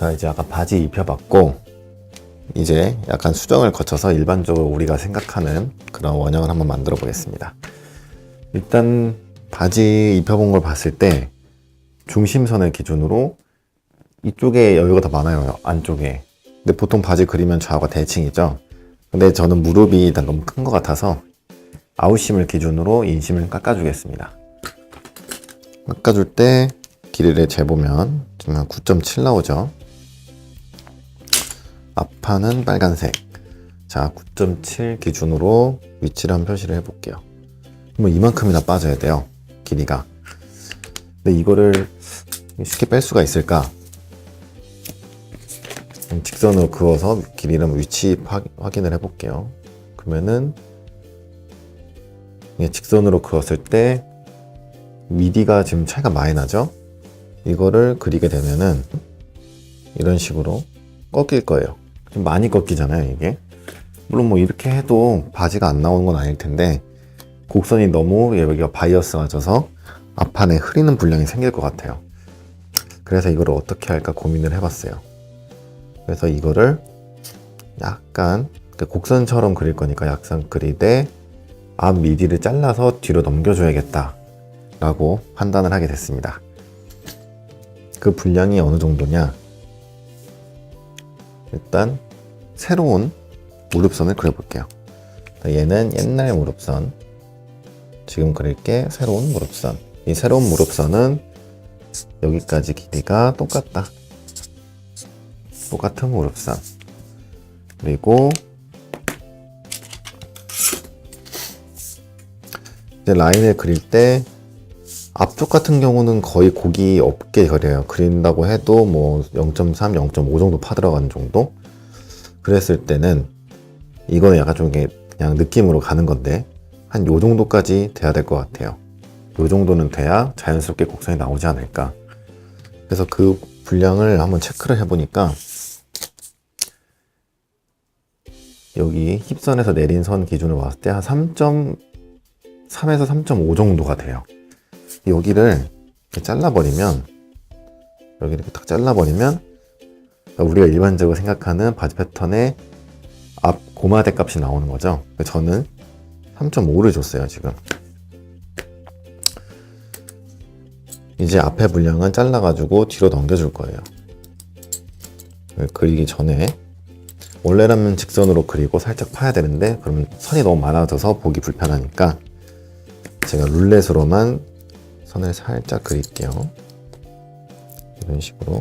자, 이제 아까 바지 입혀봤고, 이제 약간 수정을 거쳐서 일반적으로 우리가 생각하는 그런 원형을 한번 만들어 보겠습니다. 일단 바지 입혀본 걸 봤을 때 중심선을 기준으로 이쪽에 여유가 더 많아요, 안쪽에. 근데 보통 바지 그리면 좌우가 대칭이죠. 근데 저는 무릎이 일단 너무 큰 것 같아서 아웃심을 기준으로 인심을 깎아주겠습니다. 깎아줄 때 길이를 재보면 지금 한 9.7 나오죠. 앞판은 빨간색. 자, 9.7 기준으로 위치를 한번 표시를 해볼게요. 뭐 이만큼이나 빠져야 돼요. 길이가. 근데 이거를 쉽게 뺄 수가 있을까? 음, 직선으로 그어서 길이랑 위치 파- 확인을 해볼게요. 그러면은 직선으로 그었을 때 미디가 지금 차이가 많이 나죠? 이거를 그리게 되면은 이런 식으로 꺾일 거예요. 좀 많이 꺾이잖아요, 이게. 물론 뭐 이렇게 해도 바지가 안 나오는 건 아닐 텐데 곡선이 너무 여기가 바이어스가 져서 앞판에 흐리는 분량이 생길 것 같아요. 그래서 이거를 어떻게 할까 고민을 해봤어요. 그래서 이거를 약간 그 곡선처럼 그릴 거니까 약간 그리되 앞 미디를 잘라서 뒤로 넘겨줘야겠다 라고 판단을 하게 됐습니다. 그 분량이 어느 정도냐? 일단 새로운 무릎선을 그려볼게요. 얘는 옛날 무릎선. 지금 그릴게 새로운 무릎선. 이 새로운 무릎선은 여기까지 길이가 똑같다. 똑같은 무릎선. 그리고 이제 라인을 그릴 때 앞쪽 같은 경우는 거의 곡이 없게 그려요. 그린다고 해도 뭐 0.3, 0.5 정도 파 들어가는 정도? 그랬을 때는 이거는 약간 좀 그냥 느낌으로 가는 건데 한 요 정도까지 돼야 될 것 같아요. 요 정도는 돼야 자연스럽게 곡선이 나오지 않을까. 그래서 그 분량을 한번 체크를 해보니까 여기 힙선에서 내린 선 기준으로 봤을 때 한 3.3에서 3.5 정도가 돼요. 여기를 이렇게 잘라버리면 여기 이렇게 딱 잘라버리면 우리가 일반적으로 생각하는 바지 패턴의 앞 고마대 값이 나오는 거죠. 저는 3.5를 줬어요 지금. 이제 앞에 분량은 잘라가지고 뒤로 넘겨줄 거예요. 그리기 전에 원래라면 직선으로 그리고 살짝 파야 되는데 그러면 선이 너무 많아져서 보기 불편하니까 제가 룰렛으로만 선을 살짝 그릴게요. 이런 식으로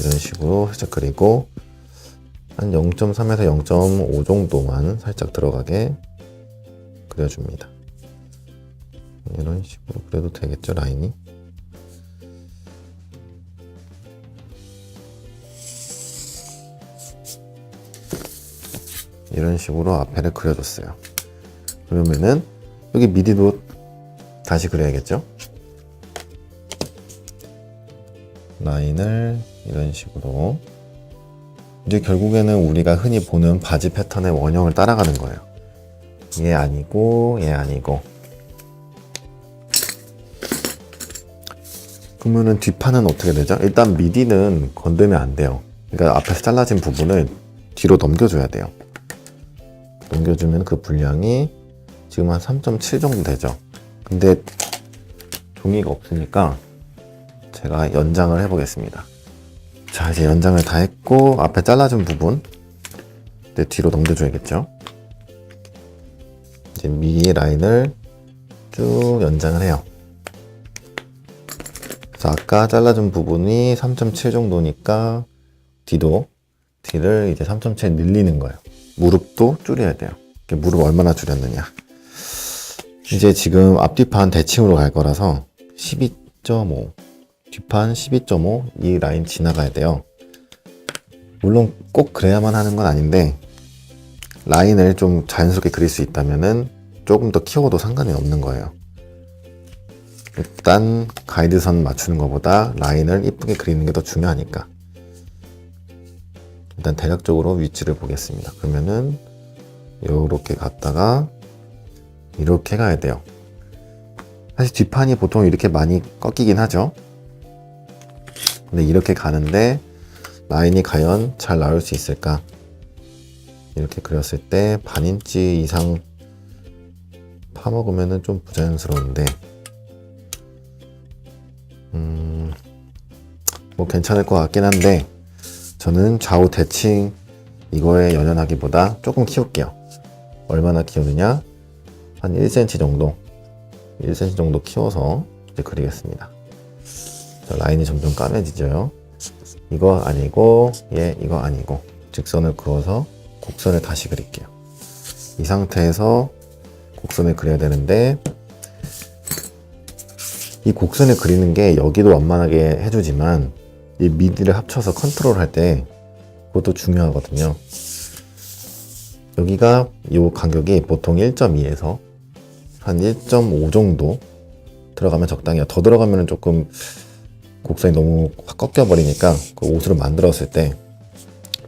이런 식으로 살짝 그리고 한 0.3에서 0.5 정도만 살짝 들어가게 그려줍니다. 이런 식으로 그려도 되겠죠 라인이? 이런 식으로 앞에를 그려줬어요. 그러면은 여기 미디도 다시 그려야겠죠? 라인을 이런 식으로 이제 결국에는 우리가 흔히 보는 바지 패턴의 원형을 따라가는 거예요. 얘 아니고 얘 아니고 그러면은 뒷판은 어떻게 되죠? 일단 미디는 건드면 안 돼요. 그러니까 앞에서 잘라진 부분을 뒤로 넘겨줘야 돼요. 넘겨주면 그 분량이 지금 한 3.7 정도 되죠. 근데 종이가 없으니까 제가 연장을 해보겠습니다. 자, 이제 연장을 다 했고, 앞에 잘라준 부분, 내 뒤로 넘겨줘야겠죠. 이제 미 라인을 쭉 연장을 해요. 그래서 아까 잘라준 부분이 3.7 정도니까 뒤도 뒤를 이제 3.7 늘리는 거예요. 무릎도 줄여야 돼요. 무릎 얼마나 줄였느냐. 이제 지금 앞뒤판 대칭으로 갈 거라서 12.5 뒷판 12.5 이 라인 지나가야 돼요. 물론 꼭 그래야만 하는 건 아닌데 라인을 좀 자연스럽게 그릴 수 있다면은 조금 더 키워도 상관이 없는 거예요. 일단 가이드선 맞추는 것보다 라인을 이쁘게 그리는 게 더 중요하니까. 일단 대략적으로 위치를 보겠습니다. 그러면은 이렇게 갔다가 이렇게 가야 돼요. 사실 뒷판이 보통 이렇게 많이 꺾이긴 하죠. 근데 이렇게 가는데 라인이 과연 잘 나올 수 있을까? 이렇게 그렸을 때 반인치 이상 파먹으면은 좀 부자연스러운데, 음, 뭐 괜찮을 것 같긴 한데, 저는 좌우 대칭 이거에 연연하기보다 조금 키울게요. 얼마나 키우느냐? 한 1cm 정도, 1cm 정도 키워서 이제 그리겠습니다. 자, 라인이 점점 까매지죠. 이거 아니고, 얘 이거 아니고, 직선을 그어서 곡선을 다시 그릴게요. 이 상태에서 곡선을 그려야 되는데, 이 곡선을 그리는 게 여기도 완만하게 해주지만, 이 미디를 합쳐서 컨트롤 할 때, 그것도 중요하거든요. 여기가 이 간격이 보통 1.2에서 한 1.5 정도 들어가면 적당해요. 더 들어가면 조금 곡선이 너무 확 꺾여 버리니까 그 옷으로 만들었을 때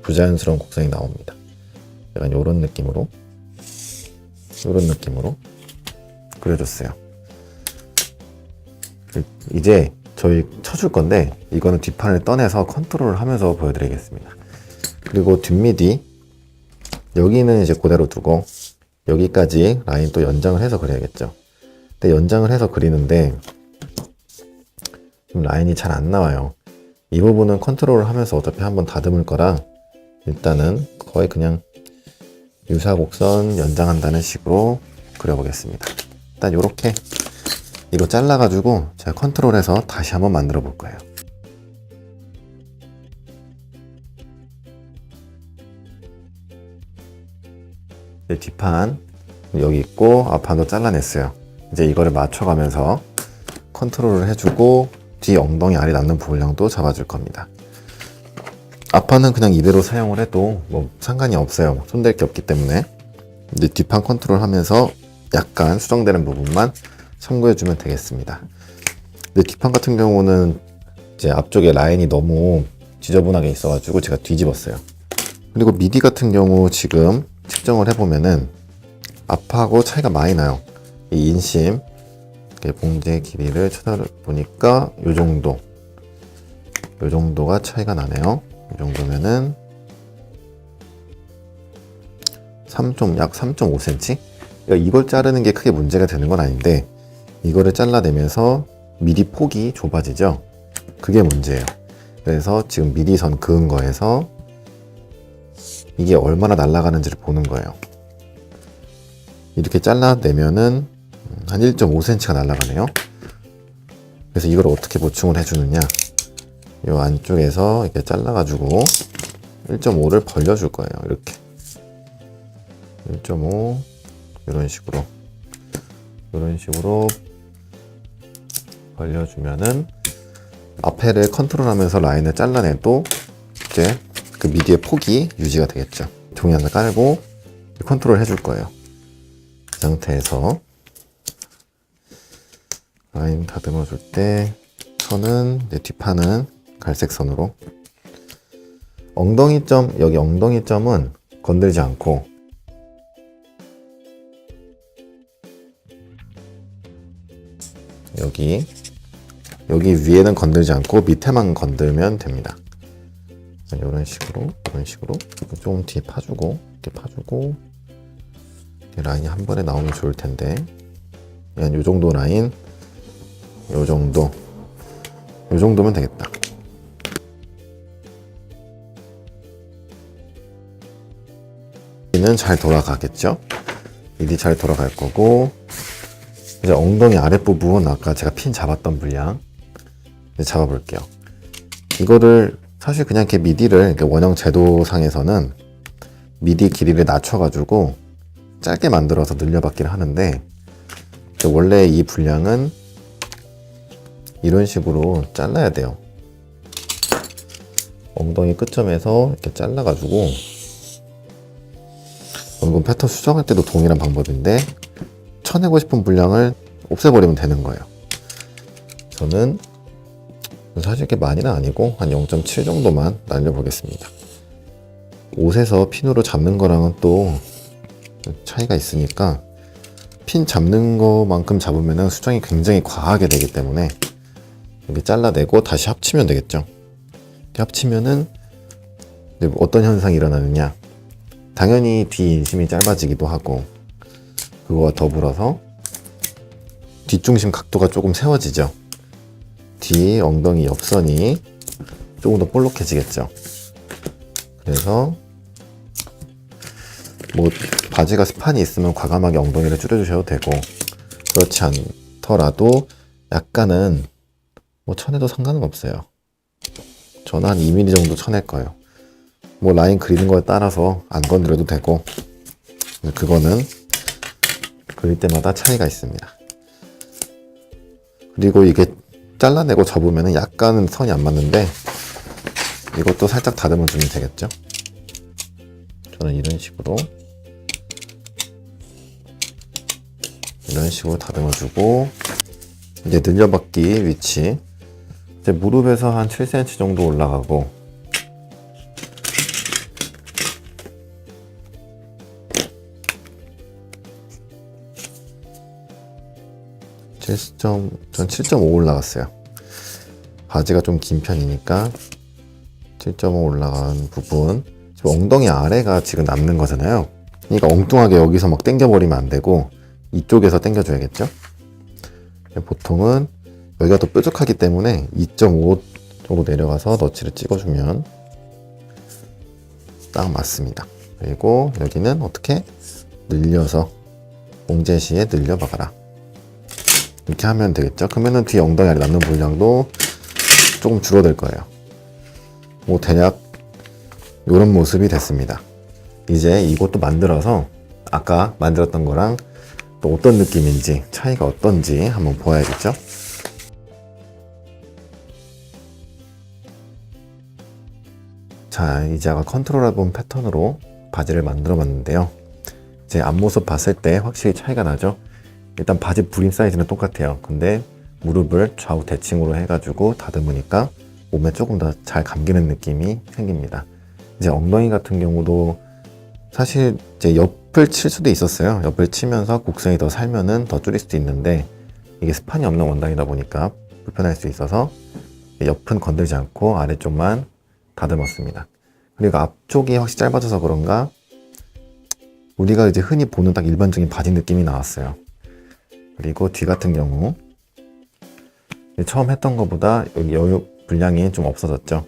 부자연스러운 곡선이 나옵니다. 약간 이런 느낌으로 이런 느낌으로 그려줬어요. 이제 저희 쳐줄 건데 이거는 뒷판을 떠내서 컨트롤을 하면서 보여드리겠습니다. 그리고 뒷미디 여기는 이제 그대로 두고 여기까지 라인 또 연장을 해서 그려야겠죠. 근데 연장을 해서 그리는데 좀 라인이 잘 안 나와요. 이 부분은 컨트롤을 하면서 어차피 한번 다듬을 거라 일단은 거의 그냥 유사 곡선 연장한다는 식으로 그려보겠습니다. 일단 이렇게 이거 잘라가지고 제가 컨트롤해서 다시 한번 만들어 볼 거예요. 뒷판 여기 있고 앞판도 잘라냈어요. 이제 이거를 맞춰가면서 컨트롤을 해주고 뒤 엉덩이 아래 남는 분량도 잡아줄 겁니다. 앞판은 그냥 이대로 사용을 해도 뭐 상관이 없어요. 손댈 게 없기 때문에 이제 뒷판 컨트롤 하면서 약간 수정되는 부분만 참고해주면 되겠습니다. 근데 뒷판 같은 경우는 이제 앞쪽에 라인이 너무 지저분하게 있어가지고 제가 뒤집었어요. 그리고 미디 같은 경우 지금 측정을 해보면은 앞하고 차이가 많이 나요. 이 인심 봉제 길이를 찾아보니까 요 정도 요 정도가 차이가 나네요. 이 정도면은 3약 3.5cm? 그러니까 이걸 자르는 게 크게 문제가 되는 건 아닌데 이거를 잘라내면서 미디 폭이 좁아지죠. 그게 문제예요. 그래서 지금 미디 선 그은 거에서 이게 얼마나 날아가는지를 보는 거예요. 이렇게 잘라내면은 한 1.5cm가 날아가네요. 그래서 이걸 어떻게 보충을 해주느냐. 이 안쪽에서 이렇게 잘라가지고 1.5를 벌려줄 거예요. 이렇게. 1.5 이런 식으로 이런 식으로 벌려주면은 앞에를 컨트롤하면서 라인을 잘라내도 이제 그 미디의 폭이 유지가 되겠죠. 종이 하나 깔고 컨트롤 해줄 거예요. 이 상태에서 라인 다듬어 줄 때 선은 내 뒷판은 갈색 선으로 엉덩이 점 여기 엉덩이 점은 건들지 않고 여기 여기 위에는 건들지 않고 밑에만 건들면 됩니다. 이런 식으로 이런 식으로 좀 뒤에 파주고 이렇게 파주고 라인이 한 번에 나오면 좋을 텐데 한요 정도 라인 요 정도 요 정도면 되겠다. 이는 잘 돌아가겠죠? 일이 잘 돌아갈 거고 이제 엉덩이 아랫부분 아까 제가 핀 잡았던 분량 잡아볼게요. 이거를 사실 그냥 이렇게 미디를 원형 제도상에서는 미디 길이를 낮춰가지고 짧게 만들어서 늘려받기를 하는데 원래 이 분량은 이런 식으로 잘라야 돼요. 엉덩이 끝점에서 이렇게 잘라가지고 이건 패턴 수정할 때도 동일한 방법인데 쳐내고 싶은 분량을 없애버리면 되는 거예요. 저는 사실 이렇게 많이는 아니고 한 0.7 정도만 날려보겠습니다. 옷에서 핀으로 잡는 거랑은 또 차이가 있으니까 핀 잡는 것만큼 잡으면 수정이 굉장히 과하게 되기 때문에 이렇게 잘라내고 다시 합치면 되겠죠. 합치면은 어떤 현상이 일어나느냐. 당연히 뒤 인심이 짧아지기도 하고 그거와 더불어서 뒷중심 각도가 조금 세워지죠. 뒤 엉덩이 옆선이 조금 더 볼록해지겠죠. 그래서 뭐 바지가 스판이 있으면 과감하게 엉덩이를 줄여주셔도 되고 그렇지 않더라도 약간은 뭐 쳐내도 상관은 없어요. 저는 한 2mm 정도 쳐낼 거예요. 뭐 라인 그리는 거에 따라서 안 건드려도 되고 그거는 그릴 때마다 차이가 있습니다. 그리고 이게 잘라내고 접으면 약간은 선이 안 맞는데 이것도 살짝 다듬어 주면 되겠죠? 저는 이런 식으로 이런 식으로 다듬어 주고 이제 늘려받기 위치 이제 무릎에서 한 7cm 정도 올라가고 전 7.5 올라갔어요. 바지가 좀 긴 편이니까 7.5 올라간 부분 지금 엉덩이 아래가 지금 남는 거잖아요. 그러니까 엉뚱하게 여기서 막 당겨버리면 안 되고 이쪽에서 당겨줘야겠죠. 보통은 여기가 더 뾰족하기 때문에 2.5 정도 내려가서 너치를 찍어주면 딱 맞습니다. 그리고 여기는 어떻게 늘려서 옹제시에 늘려 박아라. 이렇게 하면 되겠죠. 그러면은 뒤 엉덩이 아래 남는 분량도 조금 줄어들 거예요. 뭐 대략 이런 모습이 됐습니다. 이제 이것도 만들어서 아까 만들었던 거랑 또 어떤 느낌인지 차이가 어떤지 한번 보아야겠죠. 자, 이제 아까 컨트롤해본 패턴으로 바지를 만들어 봤는데요. 제 앞모습 봤을 때 확실히 차이가 나죠. 일단 바지 부림 사이즈는 똑같아요. 근데 무릎을 좌우 대칭으로 해가지고 다듬으니까 몸에 조금 더 잘 감기는 느낌이 생깁니다. 이제 엉덩이 같은 경우도 사실 이제 옆을 칠 수도 있었어요. 옆을 치면서 곡선이 더 살면은 더 줄일 수도 있는데 이게 스판이 없는 원단이다 보니까 불편할 수 있어서 옆은 건들지 않고 아래쪽만 다듬었습니다. 그리고 앞쪽이 확실히 짧아져서 그런가 우리가 이제 흔히 보는 딱 일반적인 바지 느낌이 나왔어요. 그리고 뒤 같은 경우 처음 했던 것보다 여기 여유 분량이 좀 없어졌죠.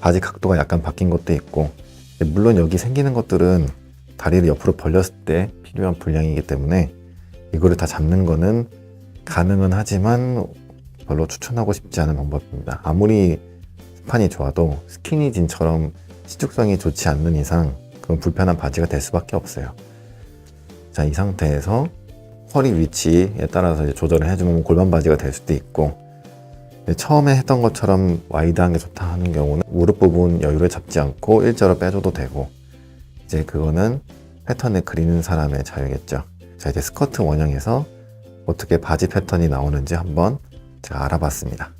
바지 각도가 약간 바뀐 것도 있고 물론 여기 생기는 것들은 다리를 옆으로 벌렸을 때 필요한 분량이기 때문에 이거를 다 잡는 거는 가능은 하지만 별로 추천하고 싶지 않은 방법입니다. 아무리 스판이 좋아도 스키니진처럼 시축성이 좋지 않는 이상 그건 불편한 바지가 될 수밖에 없어요. 자, 이 상태에서 허리 위치에 따라서 이제 조절을 해주면 골반 바지가 될 수도 있고 처음에 했던 것처럼 와이드한 게 좋다 하는 경우는 무릎 부분 여유를 잡지 않고 일자로 빼줘도 되고 이제 그거는 패턴을 그리는 사람의 자유겠죠. 자 이제 스커트 원형에서 어떻게 바지 패턴이 나오는지 한번 제가 알아봤습니다.